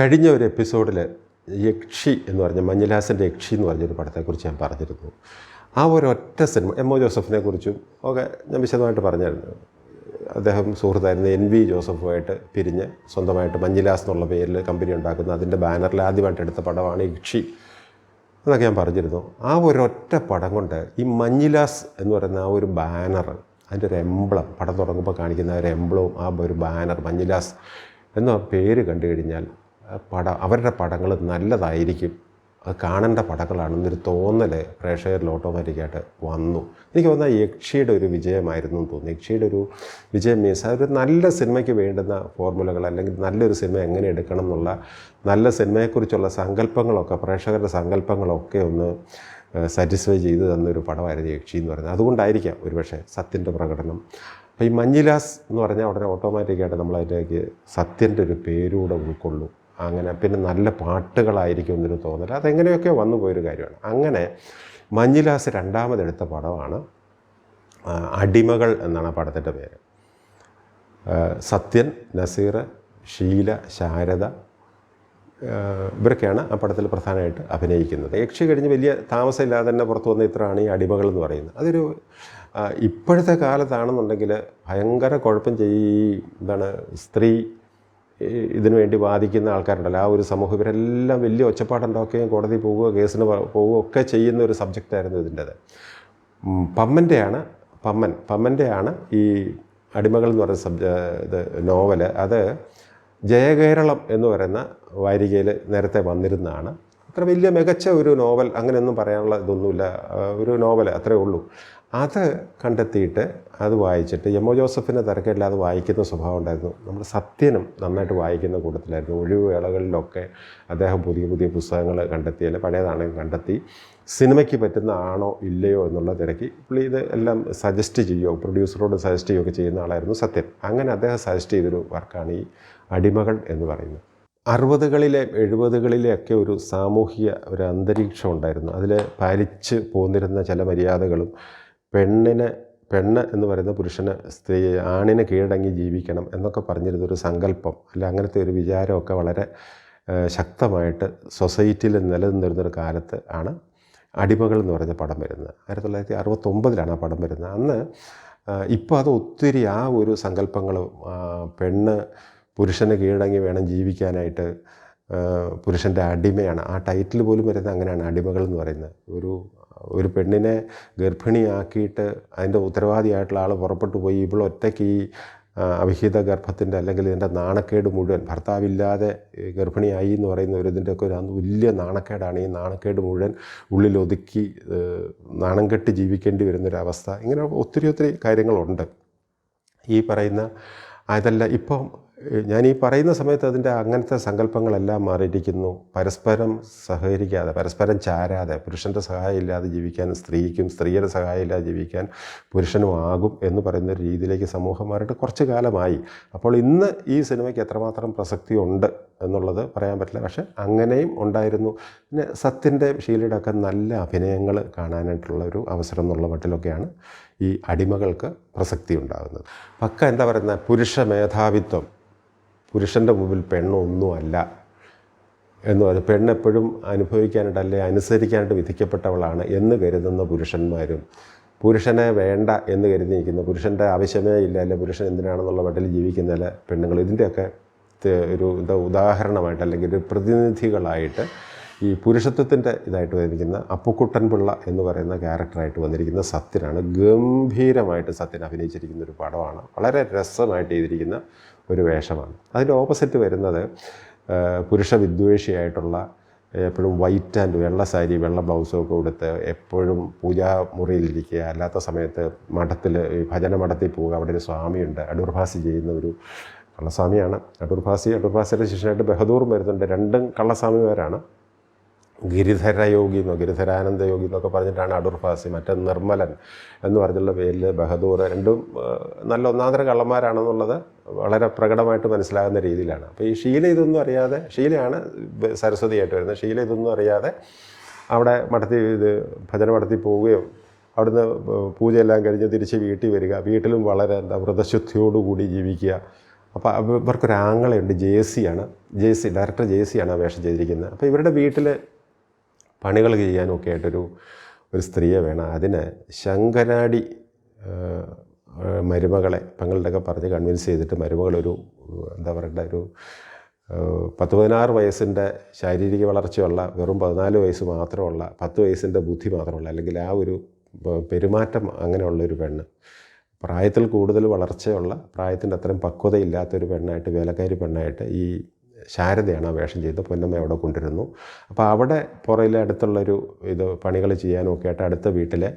കഴിഞ്ഞ ഒരു എപ്പിസോഡിൽ യക്ഷി എന്ന് പറഞ്ഞ മഞ്ഞുലാസിന്റെ യക്ഷി എന്ന് പറഞ്ഞൊരു പടത്തെക്കുറിച്ച് ഞാൻ പറഞ്ഞിരുന്നു. ആ ഒരു ഒറ്റ സിനിമ എം ഒ ജോസഫിനെ കുറിച്ചും ഒക്കെ ഞാൻ വിശദമായിട്ട് പറഞ്ഞായിരുന്നു. അദ്ദേഹം സുഹൃത്തായിരുന്ന എൻ വി ജോസഫുമായിട്ട് പിരിഞ്ഞ് സ്വന്തമായിട്ട് മഞ്ഞിലാസ് എന്നുള്ള പേരിൽ കമ്പനി ഉണ്ടാക്കുന്ന അതിന്റെ ബാനറിൽ ആദ്യമായിട്ട് എടുത്ത പടമാണ് യക്ഷി എന്നൊക്കെ ഞാൻ പറഞ്ഞിരുന്നു. ആ ഒരൊറ്റ പടം കൊണ്ട് ഈ മഞ്ഞിലാസ് എന്ന് പറയുന്ന ആ ഒരു ബാനർ അതിന്റെ ഒരു എംബ്ലം പടം തുടങ്ങുമ്പോൾ കാണിക്കുന്ന ഒരു എംബ്ലവും ആ ഒരു ബാനർ മഞ്ഞിലാസ് എന്ന പേര് കണ്ടു കഴിഞ്ഞാൽ പടം അവരുടെ പടങ്ങൾ നല്ലതായിരിക്കും. അത് കാണേണ്ട പടങ്ങളാണെന്നൊരു തോന്നൽ പ്രേക്ഷകരിൽ ഓട്ടോമാറ്റിക്കായിട്ട് വന്നു. എനിക്ക് തോന്നുന്നത് യക്ഷിയുടെ ഒരു വിജയമായിരുന്നു എന്ന് തോന്നുന്നു. യക്ഷിയുടെ ഒരു വിജയം മീൻസ് അതൊരു നല്ല സിനിമയ്ക്ക് വേണ്ടുന്ന ഫോർമുലകൾ അല്ലെങ്കിൽ നല്ലൊരു സിനിമ എങ്ങനെ എടുക്കണം എന്നുള്ള നല്ല സിനിമയെക്കുറിച്ചുള്ള സങ്കല്പങ്ങളൊക്കെ പ്രേക്ഷകരുടെ സങ്കല്പങ്ങളൊക്കെ ഒന്ന് സാറ്റിസ്ഫൈ ചെയ്ത് തന്നൊരു പടമായിരുന്നു യക്ഷി എന്ന് പറയുന്നത്. അതുകൊണ്ടായിരിക്കാം ഒരുപക്ഷെ സത്യന്റെ പ്രകടനം. അപ്പോൾ ഈ മഞ്ഞിലാസ് എന്ന് പറഞ്ഞാൽ ഉടനെ ഓട്ടോമാറ്റിക്കായിട്ട് നമ്മളതിലേക്ക് സത്യന്റെ ഒരു പേരൂടെ ഉൾക്കൊള്ളും. അങ്ങനെ പിന്നെ നല്ല പാട്ടുകളായിരിക്കും എന്നൊരു തോന്നൽ അതെങ്ങനെയൊക്കെ വന്നു പോയൊരു കാര്യമാണ്. അങ്ങനെ മഞ്ഞിലാസ് രണ്ടാമതെടുത്ത പടമാണ് അടിമകൾ എന്നാണ് ആ പടത്തിന്റെ പേര്. സത്യൻ നസീർ ഷീല ശാരദ ഇവരൊക്കെയാണ് ആ പടത്തിൽ പ്രധാനമായിട്ട് അഭിനയിക്കുന്നത്. യക്ഷി കഴിഞ്ഞ് വലിയ താമസമില്ലാതെ തന്നെ പുറത്തു വന്ന ഇത്രയാണ് ഈ അടിമകൾ എന്ന് പറയുന്നത്. അതൊരു ഇപ്പോഴത്തെ കാലത്താണെന്നുണ്ടെങ്കിൽ ഭയങ്കര കുഴപ്പം ചെയ്യി എന്താണ് സ്ത്രീ ഇതിനു വേണ്ടി വാദിക്കുന്ന ആൾക്കാരുണ്ടല്ലോ. ആ ഒരു സമൂഹം ഇവരെല്ലാം വലിയ ഒച്ചപ്പാടുണ്ടാക്കുകയും കോടതി പോവുകയോ കേസിന് പോവുകയോ ഒക്കെ ചെയ്യുന്ന ഒരു സബ്ജക്റ്റായിരുന്നു ഇതിന്റെത്. പമ്മന്റെയാണ് പമ്മൻ പമ്മന്റെയാണ് ഈ അടിമകൾ എന്ന് പറയുന്ന സബ്ജ ഇത് നോവൽ. അത് ജയകേരളം എന്ന് പറയുന്ന വാരികയിൽ നേരത്തെ വന്നിരുന്നതാണ്. അത്ര വലിയ മികച്ച ഒരു നോവൽ അങ്ങനെയൊന്നും പറയാനുള്ള ഇതൊന്നുമില്ല. ഒരു നോവൽ അത്രേ ഉള്ളൂ. അത് കണ്ടെത്തിയിട്ട് അത് വായിച്ചിട്ട് ഒ ജോസഫിനെ തിരക്കില്ലാതെ വായിക്കുന്ന സ്വഭാവം ഉണ്ടായിരുന്നു. നമ്മൾ സത്യനും നന്നായിട്ട് വായിക്കുന്ന കൂട്ടത്തിലായിരുന്നു. ഒഴിവ് വേളകളിലൊക്കെ അദ്ദേഹം പുതിയ പുതിയ പുസ്തകങ്ങൾ കണ്ടെത്തി അല്ലെങ്കിൽ പഴയതാണെങ്കിൽ കണ്ടെത്തി. സിനിമയ്ക്ക് പറ്റുന്ന ആണോ ഇല്ലയോ എന്നുള്ള തിരക്കി. പുള്ളി ഇത് എല്ലാം സജസ്റ്റ് ചെയ്യുകയോ പ്രൊഡ്യൂസറോട് സജസ്റ്റ് ചെയ്യുകയൊക്കെ ചെയ്യുന്ന ആളായിരുന്നു സത്യൻ. അങ്ങനെ അദ്ദേഹം സജസ്റ്റ് ചെയ്തൊരു വർക്കാണ് ഈ അടിമകൾ എന്ന് പറയുന്നത്. അറുപതുകളിലെ എഴുപതുകളിലെ ഒക്കെ ഒരു സാമൂഹിക ഒരു അന്തരീക്ഷം ഉണ്ടായിരുന്നു. അതിൽ പാലിച്ച് പോന്നിരുന്ന ചില മര്യാദകളും പെണ്ണിന് പെണ്ണ് എന്ന് പറയുന്ന പുരുഷന് സ്ത്രീ ആണിനെ കീഴടങ്ങി ജീവിക്കണം എന്നൊക്കെ പറഞ്ഞിരുന്നൊരു സങ്കല്പം അല്ല അങ്ങനത്തെ ഒരു വിചാരമൊക്കെ വളരെ ശക്തമായിട്ട് സൊസൈറ്റിയിൽ നിലനിന്നിരുന്നൊരു കാലത്ത് ആണ് അടിമകൾ എന്ന് പറഞ്ഞ പടം വരുന്നത്. ആയിരത്തി തൊള്ളായിരത്തി അറുപത്തൊമ്പതിലാണ് ആ പടം വരുന്നത്. അന്ന് ഇപ്പോൾ അത് ഒത്തിരി ആ ഒരു സങ്കല്പങ്ങൾ പെണ്ണ് പുരുഷന് കീഴടങ്ങി വേണം ജീവിക്കാനായിട്ട് പുരുഷന്റെ അടിമയാണ്. ആ ടൈറ്റിൽ പോലും വരുന്നത് അങ്ങനെയാണ് അടിമകൾ എന്ന് പറയുന്നത്. ഒരു ഒരു പെണ്ണിനെ ഗർഭിണിയാക്കിയിട്ട് അതിന്റെ ഉത്തരവാദിയായിട്ടുള്ള ആൾ പുറപ്പെട്ടു പോയി ഇവിടെ ഒറ്റയ്ക്ക് ഈ അവിഹിത ഗർഭത്തിന്റെ അല്ലെങ്കിൽ ഇതിന്റെ നാണക്കേട് മുഴുവൻ ഭർത്താവില്ലാതെ ഗർഭിണിയായി എന്ന് പറയുന്ന ഒരു ഇതിന്റെയൊക്കെ ഒരു വലിയ നാണക്കേടാണ്. ഈ നാണക്കേട് മുഴുവൻ ഉള്ളിൽ ഒതുക്കി നാണം കെട്ട് ജീവിക്കേണ്ടി വരുന്നൊരവസ്ഥ ഇങ്ങനെ ഒത്തിരി ഒത്തിരി കാര്യങ്ങളുണ്ട്. ഈ പറയുന്ന അതല്ല ഇപ്പം ഞാൻ ഈ പറയുന്ന സമയത്ത് അതിന്റെ അങ്ങനത്തെ സങ്കല്പങ്ങളെല്ലാം മാറിയിരിക്കുന്നു. പരസ്പരം സഹകരിക്കാതെ പരസ്പരം ചാരാതെ പുരുഷന്റെ സഹായം ഇല്ലാതെ ജീവിക്കാൻ സ്ത്രീക്കും സ്ത്രീയുടെ സഹായം ഇല്ലാതെ ജീവിക്കാൻ പുരുഷനും ആകും എന്ന് പറയുന്ന ഒരു രീതിയിലേക്ക് സമൂഹം മാറിയിട്ട് കുറച്ച് കാലമായി. അപ്പോൾ ഇന്ന് ഈ സിനിമയ്ക്ക് എത്രമാത്രം പ്രസക്തി ഉണ്ട് എന്നുള്ളത് പറയാൻ പറ്റില്ല. പക്ഷേ അങ്ങനെയും ഉണ്ടായിരുന്നു. പിന്നെ സത്യന്റെ ഷീലയുടെ ഒക്കെ നല്ല അഭിനയങ്ങൾ കാണാനായിട്ടുള്ള ഒരു അവസരം എന്നുള്ള മട്ടിലൊക്കെയാണ് ഈ അടിമകൾക്ക് പ്രസക്തി ഉണ്ടാകുന്നത് പക്ക എന്താ പറയുന്നത്? പുരുഷ മേധാവിത്വം. പുരുഷന്റെ മുമ്പിൽ പെണ്ണൊന്നുമല്ല എന്ന് പറയുന്നത് പെണ്ണെപ്പോഴും അനുഭവിക്കാനായിട്ട് അല്ലെ അനുസരിക്കാനായിട്ട് വിധിക്കപ്പെട്ടവളാണ് എന്ന് കരുതുന്ന പുരുഷന്മാരും. പുരുഷനെ വേണ്ട എന്ന് കരുതി നിൽക്കുന്ന പുരുഷന്റെ ആവശ്യമേ ഇല്ല അല്ലെ പുരുഷൻ എന്തിനാണെന്നുള്ള മട്ടിൽ ജീവിക്കുന്ന പെണ്ണുങ്ങൾ ഇതിന്റെയൊക്കെ ഒരു എന്താ ഉദാഹരണമായിട്ട് അല്ലെങ്കിൽ ഒരു പ്രതിനിധികളായിട്ട് ഈ പുരുഷത്വത്തിന്റെ ഇതായിട്ട് വന്നിരിക്കുന്ന അപ്പുക്കുട്ടൻ പിള്ള എന്ന് പറയുന്ന ക്യാരക്ടറായിട്ട് വന്നിരിക്കുന്ന സത്യനാണ്. ഗംഭീരമായിട്ട് സത്യൻ അഭിനയിച്ചിരിക്കുന്ന ഒരു പടമാണ്. വളരെ രസമായിട്ട് ചെയ്തിരിക്കുന്ന ഒരു വേഷമാണ്. അതിന്റെ ഓപ്പോസിറ്റ് വരുന്നത് പുരുഷ വിദ്വേഷിയായിട്ടുള്ള എപ്പോഴും വൈറ്റ് ആൻഡ് വെള്ള സാരി വെള്ള ബ്ലൗസും ഒക്കെ എപ്പോഴും എപ്പോഴും പൂജാമുറിയിലിരിക്കുക അല്ലാത്ത സമയത്ത് മഠത്തിൽ ഭജന മഠത്തിൽ പോവുക. അവിടെ ഒരു സ്വാമിയുണ്ട്. അടൂർഭാസി ചെയ്യുന്ന ഒരു കള്ളസ്വാമിയാണ്. അടൂർഭാസി അടൂർഭാസിയുടെ ശിഷ്യനായിട്ട് ബഹദൂർ വരുന്നുണ്ട് രണ്ടും കള്ളസ്വാമിമാരാണ്. ഗിരിധര യോഗി എന്നോ ഗിരിധരാനന്ദ യോഗി എന്നൊക്കെ പറഞ്ഞിട്ടാണ് അടൂർ ഫാസി മറ്റേ നിർമ്മലൻ എന്ന് പറഞ്ഞുള്ള പേരിൽ ബഹദൂർ രണ്ടും നല്ല ഒന്നാന്തര കള്ളന്മാരാണെന്നുള്ളത് വളരെ പ്രകടമായിട്ട് മനസ്സിലാകുന്ന രീതിയിലാണ്. അപ്പോൾ ഈ ഷീല ഇതൊന്നും അറിയാതെ ഷീലയാണ് സരസ്വതിയായിട്ട് വരുന്നത്. ഷീല ഇതൊന്നും അറിയാതെ അവിടെ മഠത്തിൽ ഇത് ഭജന മഠത്തിൽ പോവുകയും അവിടുന്ന് പൂജയെല്ലാം കഴിഞ്ഞ് തിരിച്ച് വീട്ടിൽ വരിക. വീട്ടിലും വളരെ എന്താ വ്രതശുദ്ധിയോടുകൂടി ജീവിക്കുക. അപ്പോൾ ഇവർക്കൊരാങ്ങളുണ്ട് ഇവർക്കൊരു ആങ്ങളയുണ്ട് J സിയാണ് J C director J C ആ വേഷം ചെയ്തിരിക്കുന്നത്. അപ്പോൾ ഇവരുടെ വീട്ടിൽ പണികൾ ചെയ്യാനൊക്കെ ആയിട്ടൊരു ഒരു സ്ത്രീയെ വേണം. അതിന് ശങ്കരാടി മരുമകളെ പെങ്ങളുടെയൊക്കെ പറഞ്ഞ് കൺവിൻസ് ചെയ്തിട്ട് മരുമകളൊരു എന്താ പറയണ്ട ഒരു പത്ത് പതിനാറ് വയസ്സിന്റെ ശാരീരിക വളർച്ചയുള്ള വെറും പതിനാല് വയസ്സ് മാത്രമുള്ള പത്ത് വയസ്സിന്റെ ബുദ്ധി മാത്രമുള്ള അല്ലെങ്കിൽ ആ ഒരു പെരുമാറ്റം അങ്ങനെയുള്ള ഒരു പെണ്ണ്. പ്രായത്തിൽ കൂടുതൽ വളർച്ചയുള്ള പ്രായത്തിന്റെ അത്രയും പക്വതയില്ലാത്തൊരു പെണ്ണായിട്ട് വേലക്കാരി പെണ്ണായിട്ട് ഈ ശാരദയാണ് ആ വേഷം ചെയ്ത് പൊന്നമ്മ അവിടെ കൊണ്ടിരുന്നു അപ്പോൾ അവിടെ പുറയിലെ അടുത്തുള്ളൊരു ഇത് പണികൾ ചെയ്യാനും ഒക്കെ ആയിട്ട് അടുത്ത വീട്ടിലെ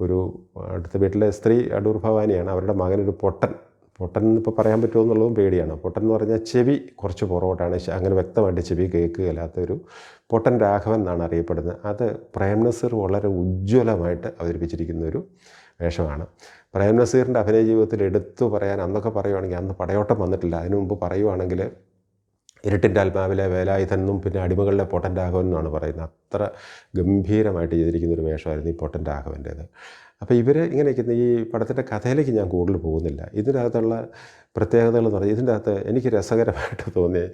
ഒരു അടുത്ത വീട്ടിലെ സ്ത്രീ അടൂർ ഭവാനിയാണ്. അവരുടെ മകനൊരു പൊട്ടൻ. പൊട്ടൻ ഇപ്പോൾ പറയാൻ പറ്റുമോ എന്നുള്ളതും പേടിയാണ്. പൊട്ടൻ എന്ന് പറഞ്ഞാൽ ചെവി കുറച്ച് പുറകോട്ടാണ്. അങ്ങനെ വ്യക്തമായിട്ട് ചെവി കേൾക്കുകയില്ലാത്തൊരു പൊട്ടൻ രാഘവൻ എന്നാണ് അറിയപ്പെടുന്നത്. അത് പ്രേം നസീർ വളരെ ഉജ്ജ്വലമായിട്ട് അവതരിപ്പിച്ചിരിക്കുന്ന ഒരു വേഷമാണ്. പ്രേം നസീറിന്റെ അഭിനയ ജീവിതത്തിൽ എടുത്തു പറയാൻ അന്നൊക്കെ പറയുവാണെങ്കിൽ അന്ന് പടയോട്ടം വന്നിട്ടില്ല. അതിനു മുമ്പ് പറയുവാണെങ്കിൽ ഇരുട്ടിന്റെ ആത്മാവിലെ വേലായുധൻ എന്നും പിന്നെ അടിമകളിലെ പൊട്ടൻ രാഘവൻ എന്നാണ് പറയുന്നത്. അത്ര ഗംഭീരമായിട്ട് ചെയ്തിരിക്കുന്ന ഒരു വേഷമായിരുന്നു ഈ പൊട്ടൻ രാഘവന്റേത് അപ്പോൾ ഇവർ ഇങ്ങനെ ഈ പടത്തിന്റെ കഥയിലേക്ക് ഞാൻ കൂടുതൽ പോകുന്നില്ല. ഇതിനകത്തുള്ള പ്രത്യേകതകൾ എന്ന് പറഞ്ഞാൽ ഇതിന്റെ അകത്ത് എനിക്ക് രസകരമായിട്ട് തോന്നി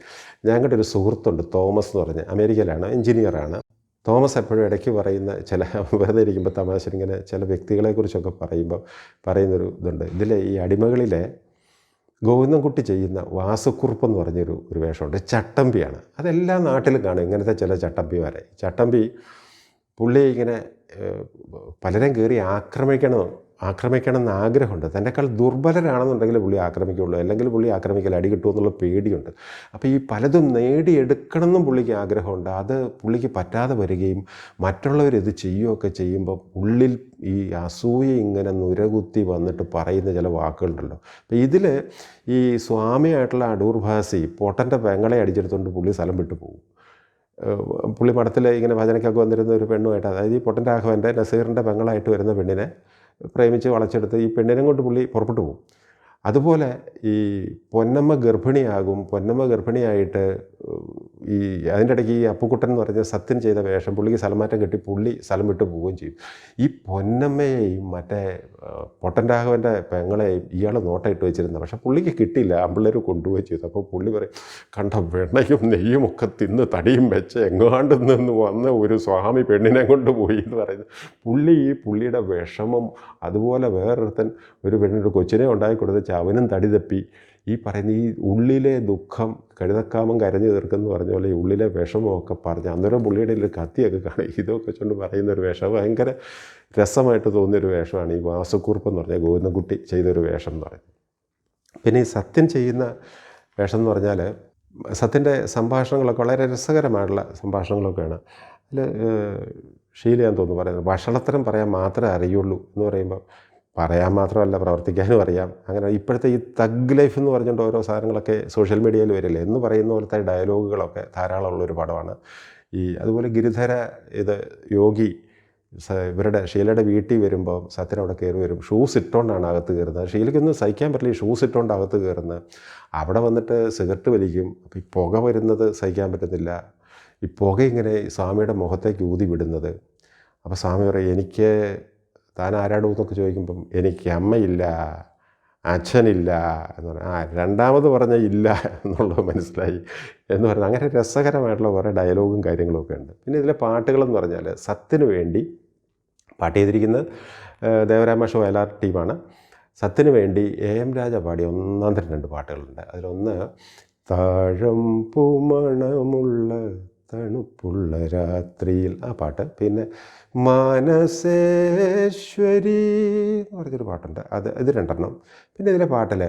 ഞങ്ങളുടെ ഒരു സുഹൃത്തുണ്ട് തോമസ് എന്ന് പറഞ്ഞ് അമേരിക്കയിലാണ് എഞ്ചിനീയറാണ് തോമസ് എപ്പോഴും ഇടയ്ക്ക് പറയുന്ന ചില വെറുതെ ഇരിക്കുമ്പോൾ തമാശ ഇങ്ങനെ ചില വ്യക്തികളെക്കുറിച്ചൊക്കെ പറയുമ്പോൾ പറയുന്നൊരു ഇതുണ്ട്. ഇതിലെ ഈ അടിമകളിലെ ഗോവിന്ദൻകുട്ടി ചെയ്യുന്ന വാസുക്കുറുപ്പ് എന്ന് പറഞ്ഞൊരു ഒരു വേഷമുണ്ട്. ചട്ടമ്പിയാണ്. അതെല്ലാ നാട്ടിലും കാണും. ഇങ്ങനത്തെ ചില ചട്ടമ്പിമാരെ. ചട്ടമ്പി പുള്ളി ഇങ്ങനെ പലരും കയറി ആക്രമിക്കണം ആക്രമിക്കണം എന്ന് ആഗ്രഹമുണ്ട് തന്നെക്കാൾ ദുർബലരാണെന്നുണ്ടെങ്കിൽ പുള്ളി ആക്രമിക്കുള്ളൂ അല്ലെങ്കിൽ പുള്ളി ആക്രമിക്കൽ അടി കിട്ടുമെന്നുള്ള പേടിയുണ്ട്. അപ്പോൾ ഈ പലതും നേടിയെടുക്കണം എന്നും പുള്ളിക്ക് ആഗ്രഹമുണ്ട്. അത് പുള്ളിക്ക് പറ്റാതെ വരികയും മറ്റുള്ളവർ ഇത് ചെയ്യുകയൊക്കെ ചെയ്യുമ്പോൾ ഉള്ളിൽ ഈ അസൂയ ഇങ്ങനെ നുരകുത്തി വന്നിട്ട് പറയുന്ന ചില വാക്കുകളുണ്ടല്ലോ. അപ്പോൾ ഇതിൽ ഈ സ്വാമിയായിട്ടുള്ള അടൂർ ഭാസി പൊട്ടന്റെ പെങ്ങളെ അടിച്ചെടുത്തുകൊണ്ട് പുള്ളി സ്ഥലം വിട്ടു പോകും. പുള്ളി മഠത്തിൽ ഇങ്ങനെ ഭജനയ്ക്കൊക്കെ വന്നിരുന്ന ഒരു പെണ്ണുമായിട്ട് അതായത് ഈ പൊട്ടൻ രാഘവന്റെ നസീറിന്റെ പെങ്ങളായിട്ട് വരുന്ന പെണ്ണിനെ പ്രേമിച്ച് വളച്ചെടുത്ത് ഈ പെണ്ണിനെ കൊണ്ട് പുള്ളി പുറപ്പെട്ടു പോകും? അതുപോലെ ഈ പൊന്നമ്മ ഗർഭിണിയാകും പൊന്നമ്മ ഗർഭിണിയായിട്ട് ഈ അതിന്റെ ഇടയ്ക്ക് ഈ അപ്പുക്കുട്ടൻ എന്ന് പറഞ്ഞ സത്യം ചെയ്ത വേഷം പുള്ളിക്ക് സ്ഥലമാറ്റം കെട്ടി പുള്ളി സ്ഥലം വിട്ടു പോവുകയും ചെയ്യും. ഈ പൊന്നമ്മയെയും മറ്റേ പൊട്ടൻരാഘവന്റെ പൊട്ടൻ രാഘവന്റെ പെങ്ങളെയും ഇയാൾ നോട്ടയിട്ട് വെച്ചിരുന്ന പക്ഷെ പുള്ളിക്ക് കിട്ടിയില്ല. അമ്പിള്ളേർ കൊണ്ടുപോയി ചെയ്തു. അപ്പോൾ പുള്ളി പറയും കണ്ട വെണ്ണയും നെയ്യും ഒക്കെ തിന്ന് തടിയും വെച്ച് എങ്ങാണ്ട് നിന്ന് വന്ന ഒരു സ്വാമി പെണ്ണിനെ കൊണ്ടുപോയി എന്ന് പറയുന്നത് പുള്ളി ഈ പുള്ളിയുടെ വിഷമം അതുപോലെ വേറൊരുത്തൻ ഒരു പെണ്ണിന്റെ കൊച്ചിനെ ഉണ്ടാക്കി കൊടുത്ത് അവനും തടി തപ്പി. ഈ പറയുന്ന ഈ ഉള്ളിലെ ദുഃഖം കഴുതക്കാമം കരഞ്ഞു തീർക്കെന്ന് പറഞ്ഞ പോലെ ഈ ഉള്ളിലെ വിഷമമൊക്കെ പറഞ്ഞ് അന്നേരം പുള്ളിയുടെ ഒരു കത്തിയൊക്കെ കാണും. ഇതൊക്കെ വെച്ചുകൊണ്ട് പറയുന്നൊരു വേഷം ഭയങ്കര രസമായിട്ട് തോന്നിയൊരു വേഷമാണ് ഈ വാസുക്കുറിപ്പ് എന്ന് പറഞ്ഞാൽ ഗോവിന്ദൻകുട്ടി ചെയ്തൊരു വേഷം എന്ന് പറയുന്നത്. പിന്നെ ഈ സത്യൻ ചെയ്യുന്ന വേഷം എന്ന് പറഞ്ഞാൽ സത്യന്റെ സംഭാഷണങ്ങളൊക്കെ വളരെ രസകരമായിട്ടുള്ള സംഭാഷണങ്ങളൊക്കെയാണ്. അതിൽ ഷീലയാന്ന് തോന്നുന്നു പറയുന്നത്. ഭക്ഷണത്തരം പറയാൻ മാത്രമേ അറിയുള്ളൂ എന്ന് പറയുമ്പോൾ പറയാൻ മാത്രമല്ല പ്രവർത്തിക്കാനും അറിയാം. അങ്ങനെ ഇപ്പോഴത്തെ ഈ തഗ് ലൈഫ് എന്ന് പറഞ്ഞുകൊണ്ട് ഓരോ സാധനങ്ങളൊക്കെ സോഷ്യൽ മീഡിയയിൽ വരില്ലേ? എന്ന് പറയുന്ന പോലത്തെ ഡയലോഗുകളൊക്കെ ധാരാളമുള്ള ഒരു പടമാണ്. ഈ അതുപോലെ ഗിരിധര ഇത് യോഗി ഇവരുടെ ഷീലയുടെ വീട്ടിൽ വരുമ്പോൾ സത്യൻ അവിടെ കയറി വരും. ഷൂസ് ഇട്ടുകൊണ്ടാണ് അകത്ത് കയറുന്നത്. ഷീലയ്ക്കൊന്നും സഹിക്കാൻ പറ്റില്ല. ഈ ഷൂസ് ഇട്ടുകൊണ്ട് അകത്ത് കയറുന്നത്. അവിടെ വന്നിട്ട് സിഗരറ്റ് വലിക്കും. അപ്പോൾ ഈ പുക വരുന്നത് സഹിക്കാൻ പറ്റുന്നില്ല ഈ പുക ഇങ്ങനെ സ്വാമിയുടെ മുഖത്തേക്ക് ഊതി വിടുന്നത്. അപ്പോൾ സ്വാമി പറയും എനിക്ക് താൻ ആരാണ് എന്നൊക്കെ ചോദിക്കുമ്പം എനിക്ക് അമ്മയില്ല അച്ഛനില്ല എന്ന് പറഞ്ഞാൽ ആ രണ്ടാമത് പറഞ്ഞ ഇല്ല എന്നുള്ളത് മനസ്സിലായി എന്ന് പറഞ്ഞാൽ അങ്ങനെ രസകരമായിട്ടുള്ള കുറേ ഡയലോഗും കാര്യങ്ങളൊക്കെ ഉണ്ട്. പിന്നെ ഇതിലെ പാട്ടുകളെന്ന് പറഞ്ഞാൽ സത്തിന് വേണ്ടി പാട്ട് ചെയ്തിരിക്കുന്നത് ദേവരാമേഷ വയലാർ ടീമാണ്. സത്തിന് വേണ്ടി എ എം രാജ പാടിയ ഒന്നാം തരം രണ്ട് പാട്ടുകളുണ്ട്. അതിലൊന്ന് താഴം മണമുള്ള തണുപ്പുള്ള രാത്രിയിൽ. ആ പാട്ട്. പിന്നെ മാനസേശ്വരി എന്ന് പറഞ്ഞൊരു പാട്ടുണ്ട്. അത് ഇത് രണ്ടെണ്ണം. പിന്നെ ഇതിലെ പാട്ടിൽ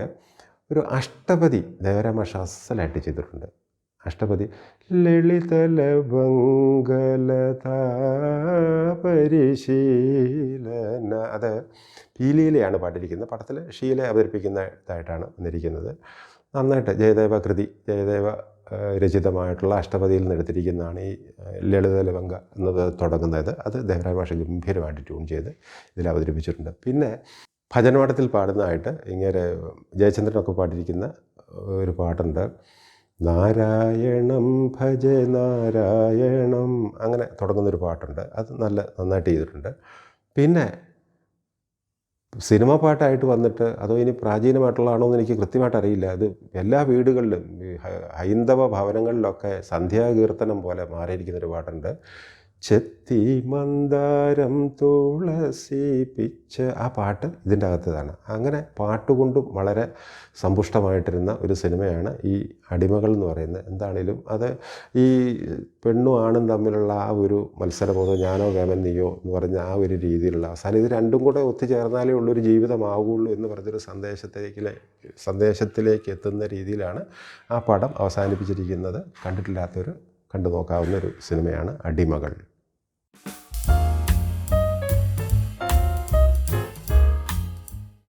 ഒരു അഷ്ടപതി ദേവരാമ അസലായിട്ട് ചെയ്തിട്ടുണ്ട്. അഷ്ടപതി ലളിതല പരിശീലന അത് പീലിയിലെയാണ് പാട്ടിരിക്കുന്നത് പടത്തിൽ ഷീല അവതരിപ്പിക്കുന്നതായിട്ടാണ് വന്നിരിക്കുന്നത്. നന്നായിട്ട് ജയദേവ കൃതി ജയദേവ രചിതമായിട്ടുള്ള അഷ്ടപതിയിൽ നിന്ന് എടുത്തിരിക്കുന്നതാണ് ഈ ലളിത ലവങ്ക എന്നത് തുടങ്ങുന്നത്. അത് ദേവരായ ഭാഷ ഗംഭീരമായിട്ട് ട്യൂൺ ചെയ്ത് ഇതിൽ അവതരിപ്പിച്ചിട്ടുണ്ട്. പിന്നെ ഭജനപാഠത്തിൽ പാടുന്നതായിട്ട് ഇങ്ങനെ ജയചന്ദ്രനൊക്കെ പാടിയിരിക്കുന്ന ഒരു പാട്ടുണ്ട്. നാരായണം ഭജ നാരായണം അങ്ങനെ തുടങ്ങുന്നൊരു പാട്ടുണ്ട്. അത് നല്ല നന്നായിട്ട് ചെയ്തിട്ടുണ്ട്. പിന്നെ സിനിമ പാട്ടായിട്ട് വന്നിട്ട് അതോ ഇനി പ്രാചീനമായിട്ടുള്ളതാണോ എന്ന് എനിക്ക് കൃത്യമായിട്ട് അറിയില്ല. അത് എല്ലാ വീടുകളിലും ഹൈന്ദവ ഭവനങ്ങളിലൊക്കെ സന്ധ്യാകീർത്തനം പോലെ മാറിയിരിക്കുന്നൊരു പാട്ടുണ്ട്. ചെത്തി മന്ദാരം തുളസി പിച്ച് ആ പാട്ട് ഇതിന്റെ അകത്തതാണ് അങ്ങനെ പാട്ടുകൊണ്ടും വളരെ സമ്പുഷ്ടമായിട്ടിരുന്ന ഒരു സിനിമയാണ് ഈ അടിമകൾ എന്ന് പറയുന്നത്. എന്താണേലും അത് ഈ പെണ്ണും ആണും തമ്മിലുള്ള ആ ഒരു മത്സരബോധം ഞാനോ വേമൻ നീയോ എന്ന് പറഞ്ഞ ആ ഒരു രീതിയിലുള്ള അവസാനം ഇത് രണ്ടും കൂടെ ഒത്തുചേർന്നാലേ ഉള്ളൊരു ജീവിതമാകുള്ളൂ എന്ന് പറഞ്ഞൊരു സന്ദേശത്തിലേക്ക് സന്ദേശത്തിലേക്ക് എത്തുന്ന രീതിയിലാണ് ആ പടം അവസാനിപ്പിച്ചിരിക്കുന്നത്. കണ്ടിട്ടില്ലാത്തൊരു കണ്ടു നോക്കാവുന്ന ഒരു സിനിമയാണ് അടിമകൾ.